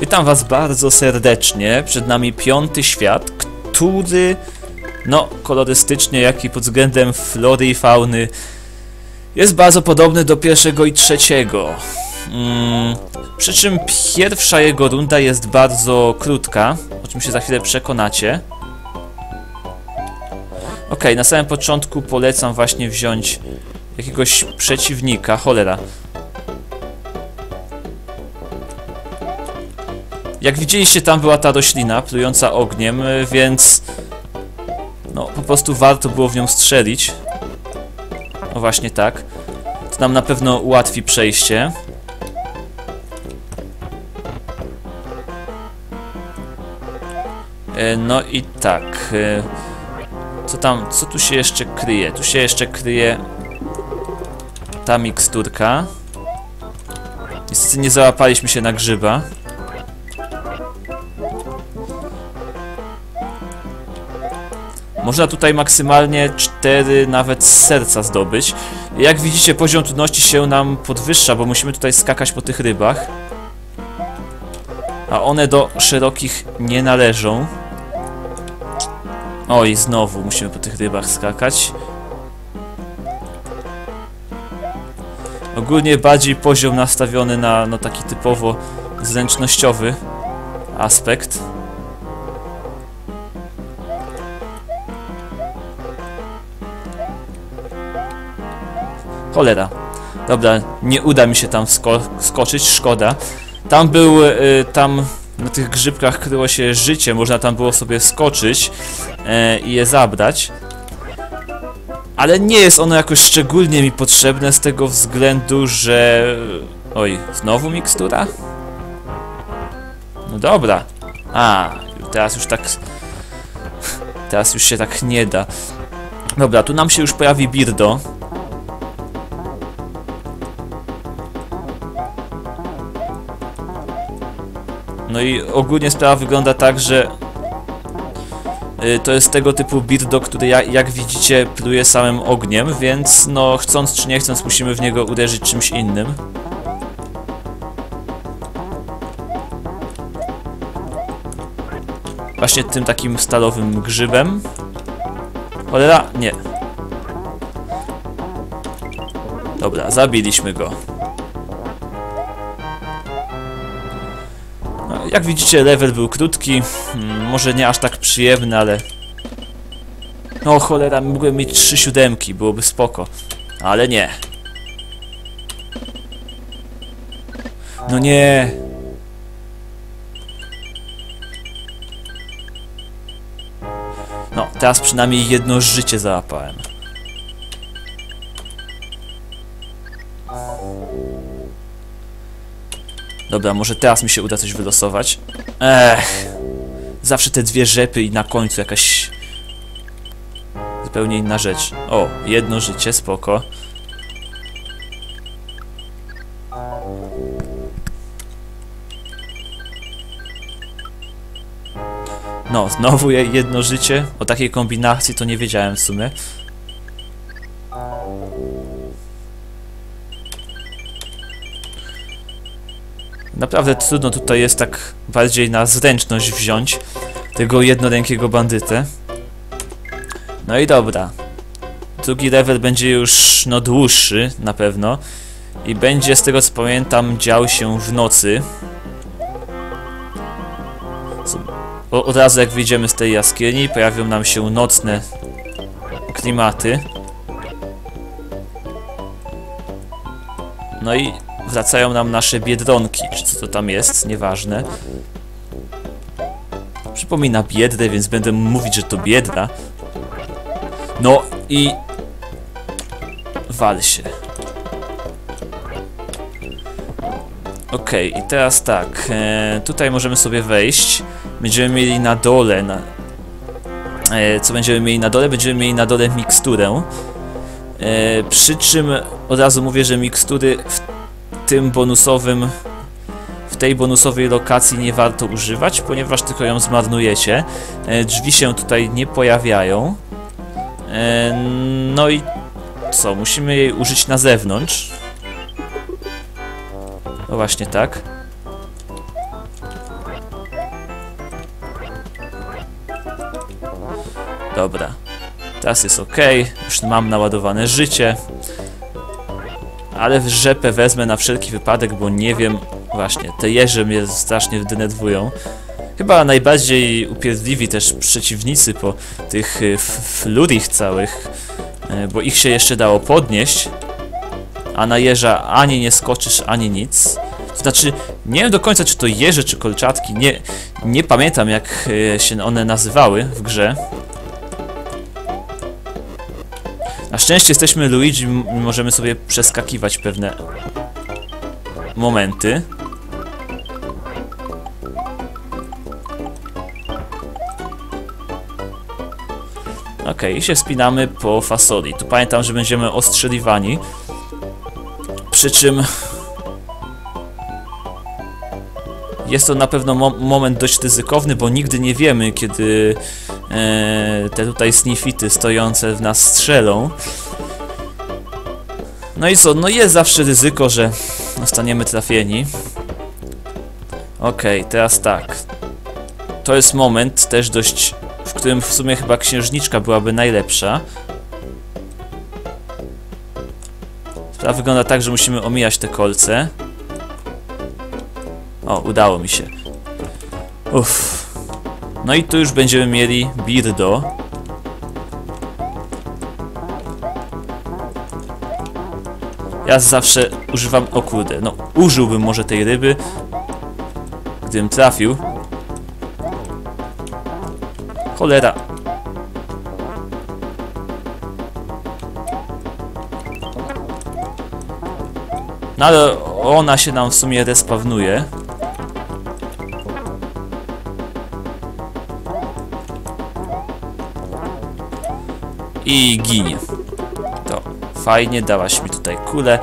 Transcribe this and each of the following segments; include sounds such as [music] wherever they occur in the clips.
Witam was bardzo serdecznie. Przed nami piąty świat, który, no, kolorystycznie, jak i pod względem flory i fauny, jest bardzo podobny do pierwszego i trzeciego. Mm, przy czym pierwsza jego runda jest bardzo krótka, o czym się za chwilę przekonacie. Ok, na samym początku polecam właśnie wziąć jakiegoś przeciwnika, cholera. Jak widzieliście, tam była ta roślina plująca ogniem, y, więc no po prostu warto było w nią strzelić. No właśnie tak. To nam na pewno ułatwi przejście. E, No i tak. e, Co tam, co tu się jeszcze kryje? Tu się jeszcze kryje ta miksturka. Niestety nie załapaliśmy się na grzyba. Można tutaj maksymalnie 4 nawet serca zdobyć. Jak widzicie poziom trudności się nam podwyższa, bo musimy tutaj skakać po tych rybach. A one do szerokich nie należą. Oj, znowu musimy po tych rybach skakać. Ogólnie bardziej poziom nastawiony na no, taki typowo zręcznościowy aspekt. Cholera. Dobra, nie uda mi się tam sko skoczyć, szkoda. Tam był, y, tam na tych grzybkach kryło się życie, można tam było sobie skoczyć e, i je zabrać. Ale nie jest ono jakoś szczególnie mi potrzebne z tego względu, że... Oj, znowu mikstura? No dobra. A, teraz już tak... Teraz już się tak nie da. Dobra, tu nam się już pojawi Birdo. No i ogólnie sprawa wygląda tak, że y, to jest tego typu birdo, który ja, jak widzicie pluje samym ogniem, więc no chcąc czy nie chcąc musimy w niego uderzyć czymś innym. Właśnie tym takim stalowym grzybem. Cholera, nie. Dobra, zabiliśmy go. Jak widzicie, level był krótki, hmm, może nie aż tak przyjemny, ale... No cholera, mogłem mieć trzy siódemki, byłoby spoko. Ale nie. No nie. No, teraz przynajmniej jedno życie załapałem. Dobra, może teraz mi się uda coś wylosować. Ech. Zawsze te dwie rzepy i na końcu jakaś... Zupełnie inna rzecz. O, jedno życie, spoko. No, znowu je- jedno życie. O takiej kombinacji to nie wiedziałem w sumie. Naprawdę trudno tutaj jest tak bardziej na zręczność wziąć tego jednorękiego bandytę. No i dobra. Drugi level będzie już no dłuższy na pewno. I będzie z tego co pamiętam dział się w nocy. O- Od razu jak wyjdziemy z tej jaskini pojawią nam się nocne klimaty. No i wracają nam nasze biedronki, czy co to tam jest, nieważne. Przypomina biedrę, więc będę mówić, że to biedra. No i... Wal się. Okej, i teraz tak, e, tutaj możemy sobie wejść. Będziemy mieli na dole, na, e, co będziemy mieli na dole? Będziemy mieli na dole miksturę. E, przy czym od razu mówię, że mikstury w tym bonusowym, w tej bonusowej lokacji nie warto używać, ponieważ tylko ją zmarnujecie. E, drzwi się tutaj nie pojawiają. E, no i co? Musimy jej użyć na zewnątrz. No właśnie tak. Dobra. Teraz jest ok. Już mam naładowane życie. Ale w rzepę wezmę na wszelki wypadek, bo nie wiem... Właśnie, te jeże mnie strasznie denerwują. Chyba najbardziej upierdliwi też przeciwnicy po tych f- flurich całych, y, bo ich się jeszcze dało podnieść, a na jeża ani nie skoczysz, ani nic. Znaczy, nie wiem do końca czy to jeże, czy kolczatki, nie, nie pamiętam jak y, się one nazywały w grze. Na szczęście jesteśmy Luigi, możemy sobie przeskakiwać pewne momenty. Okej, i się wspinamy po fasoli. Tu pamiętam, że będziemy ostrzeliwani. Przy czym... Jest to na pewno mo moment dość ryzykowny, bo nigdy nie wiemy, kiedy te tutaj snifity stojące w nas strzelą. No i co? No jest zawsze ryzyko, że zostaniemy trafieni. Okej, teraz tak. To jest moment też dość w którym w sumie chyba księżniczka byłaby najlepsza. Sprawa wygląda tak, że musimy omijać te kolce. O, udało mi się. Uff. No i tu już będziemy mieli Birdo. Ja zawsze używam... O kurde, no użyłbym może tej ryby, gdybym trafił. Cholera. No ale ona się nam w sumie respawnuje. I ginie. To fajnie, dałaś mi tutaj kulę.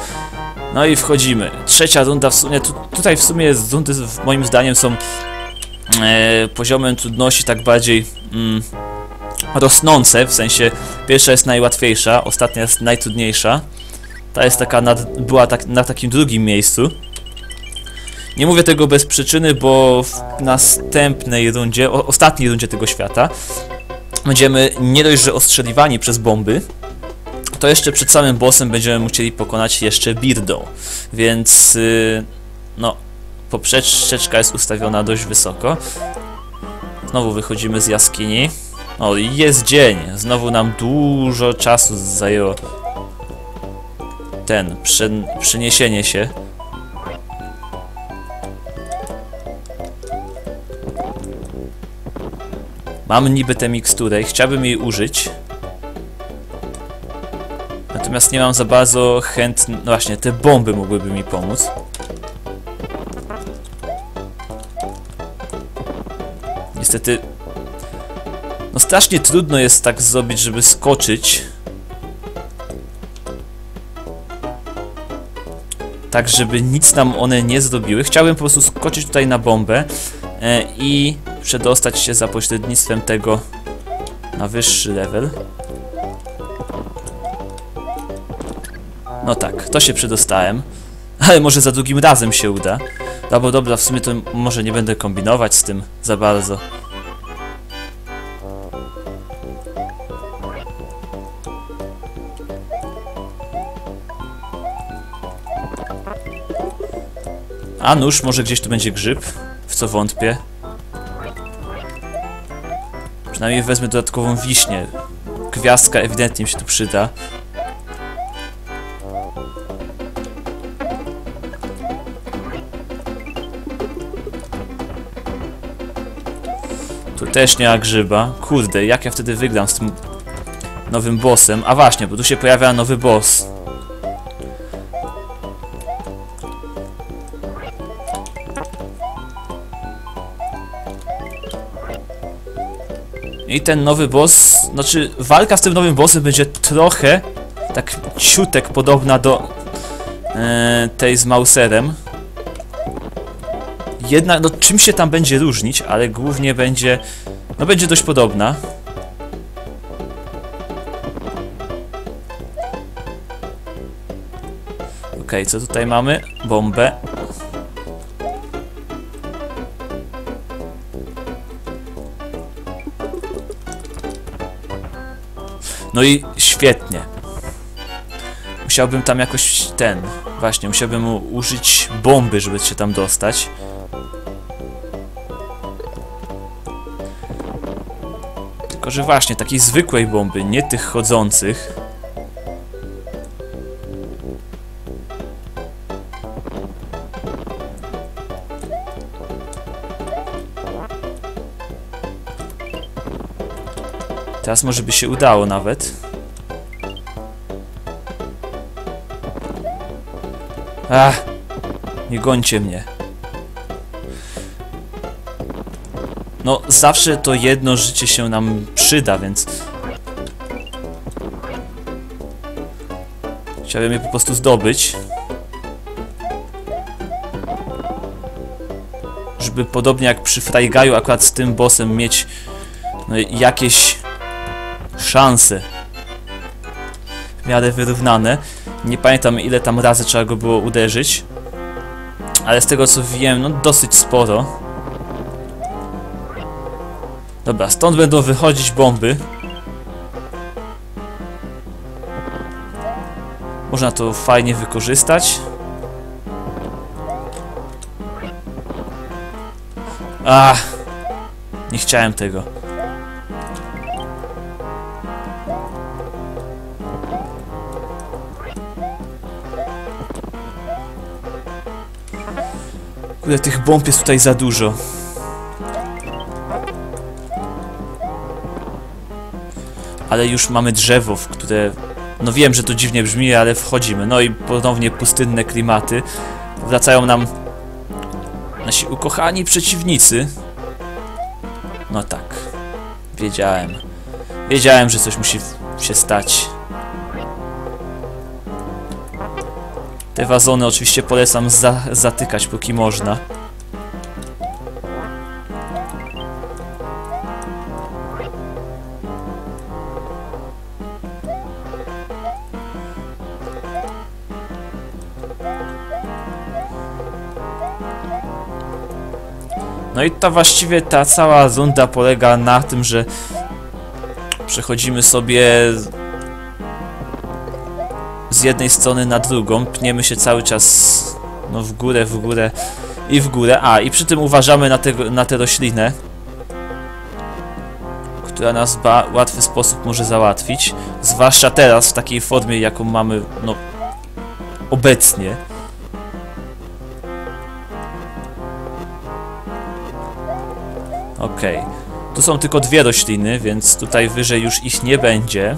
No i wchodzimy. Trzecia runda w sumie, tu, tutaj w sumie rundy w- moim zdaniem są e, poziomem trudności tak bardziej mm, rosnące, w sensie pierwsza jest najłatwiejsza, ostatnia jest najtrudniejsza. Ta jest taka, nad, była tak, na takim drugim miejscu. Nie mówię tego bez przyczyny, bo w następnej rundzie, o, ostatniej rundzie tego świata, będziemy nie dość, że ostrzeliwani przez bomby, to jeszcze przed samym bossem będziemy musieli pokonać jeszcze Birdą, więc yy, no, poprzeczka jest ustawiona dość wysoko. Znowu wychodzimy z jaskini. O, jest dzień. Znowu nam dużo czasu zajęło ten, prze, przeniesienie się. Mam niby tę miksturę i chciałbym jej użyć. Natomiast nie mam za bardzo chętny... No właśnie, te bomby mogłyby mi pomóc. Niestety... No strasznie trudno jest tak zrobić, żeby skoczyć. Tak, żeby nic nam one nie zrobiły. Chciałbym po prostu skoczyć tutaj na bombę e, i przedostać się za pośrednictwem tego na wyższy level. No tak, to się przedostałem. [laughs] Ale może za drugim razem się uda. No bo dobra, w sumie to może nie będę kombinować z tym za bardzo. A nóż, może gdzieś tu będzie grzyb, w co wątpię. Przynajmniej wezmę dodatkową wiśnię. Gwiazdka ewidentnie mi się tu przyda. Tu też nie ma grzyba. Kurde, jak ja wtedy wygram z tym nowym bossem? A właśnie, bo tu się pojawia nowy boss. I ten nowy boss, znaczy walka z tym nowym bossem będzie trochę, tak ciutek podobna do e, tej z Mauserem. Jednak, no czym się tam będzie różnić, ale głównie będzie, no będzie dość podobna. Okej, co tutaj mamy? Bombę. No i świetnie. Musiałbym tam jakoś ten... Właśnie, musiałbym użyć bomby, żeby się tam dostać. Tylko, że właśnie, takiej zwykłej bomby, nie tych chodzących. Teraz może by się udało nawet. Ach, nie gońcie mnie. No, zawsze to jedno życie się nam przyda, więc... Chciałbym je po prostu zdobyć. Żeby podobnie jak przy Frajgaju akurat z tym bossem mieć no, jakieś szanse w miarę wyrównane. Nie pamiętam ile tam razy trzeba go było uderzyć. Ale z tego co wiem, no dosyć sporo. Dobra, stąd będą wychodzić bomby. Można to fajnie wykorzystać. Ach, nie chciałem tego. Kurde, tych bomb jest tutaj za dużo. Ale już mamy drzewo, w które... No wiem, że to dziwnie brzmi, ale wchodzimy. No i ponownie pustynne klimaty. Wracają nam nasi ukochani przeciwnicy. No tak. Wiedziałem. Wiedziałem, że coś musi się stać. Te wazony oczywiście polecam za zatykać póki można. No i ta właściwie ta cała runda polega na tym, że przechodzimy sobie z- jednej strony na drugą, pniemy się cały czas no w górę, w górę i w górę. A, i przy tym uważamy na, tego, na tę roślinę, która nas w łatwy sposób może załatwić. Zwłaszcza teraz, w takiej formie, jaką mamy, no, obecnie. Okej. Tu są tylko dwie rośliny, więc tutaj wyżej już ich nie będzie.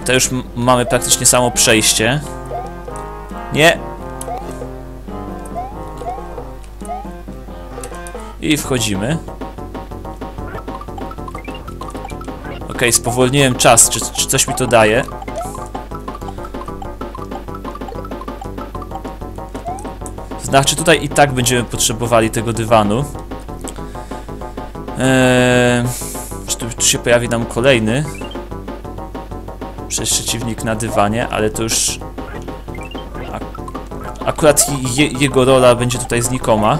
Tutaj już mamy praktycznie samo przejście. Nie! I wchodzimy. Okej, spowolniłem czas. Czy, czy coś mi to daje? Znaczy tutaj i tak będziemy potrzebowali tego dywanu. Eee, czy tu, tu się pojawi nam kolejny przeciwnik na dywanie, ale to już ak akurat je jego rola będzie tutaj znikoma.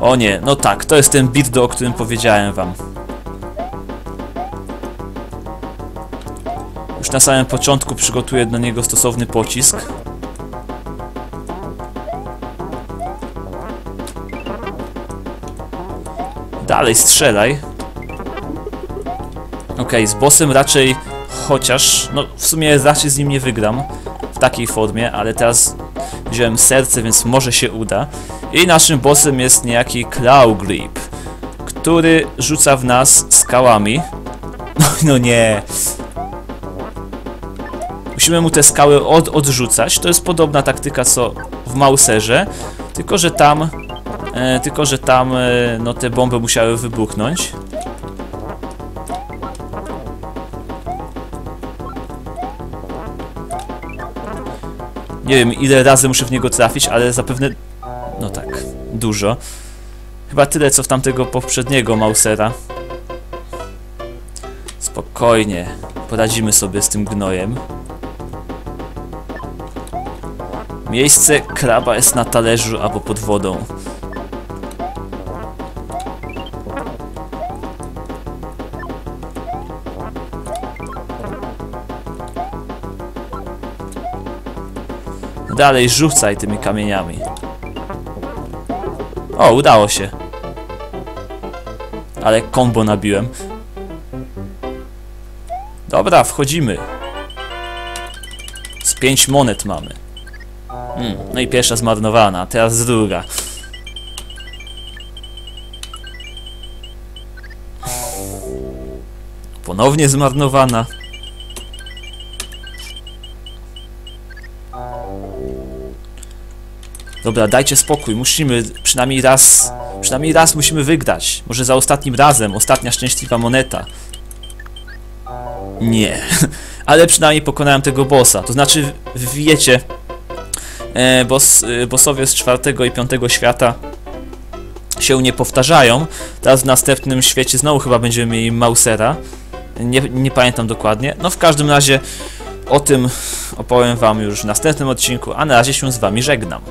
O nie, no tak, to jest ten birdo, o którym powiedziałem wam. Już na samym początku przygotuję do niego stosowny pocisk. Dalej strzelaj. Okej, z bossem raczej chociaż, no w sumie raczej z nim nie wygram w takiej formie, ale teraz wziąłem serce, więc może się uda. I naszym bossem jest niejaki Clawgrip, który rzuca w nas skałami. No, [laughs] no nie. Musimy mu te skały od, odrzucać. To jest podobna taktyka co w Mauserze, tylko że tam E, tylko, że tam e, no, te bomby musiały wybuchnąć. Nie wiem ile razy muszę w niego trafić, ale zapewne... No tak, dużo. Chyba tyle co w tamtego poprzedniego Mausera. Spokojnie, poradzimy sobie z tym gnojem. Miejsce kraba jest na talerzu albo pod wodą. Dalej rzucaj tymi kamieniami. O, udało się. Ale kombo nabiłem. Dobra, wchodzimy. Z pięć monet mamy. Mm, no i pierwsza zmarnowana, teraz druga. Ponownie zmarnowana. Dobra, dajcie spokój, musimy przynajmniej raz, przynajmniej raz musimy wygrać. Może za ostatnim razem, ostatnia szczęśliwa moneta. Nie, [laughs] ale przynajmniej pokonałem tego bossa. To znaczy, wiecie, e, boss, e, bossowie z czwartego i piątego świata się nie powtarzają. Teraz w następnym świecie znowu chyba będziemy mieli Mausera. Nie, nie pamiętam dokładnie. No w każdym razie o tym opowiem wam już w następnym odcinku, a na razie się z wami żegnam.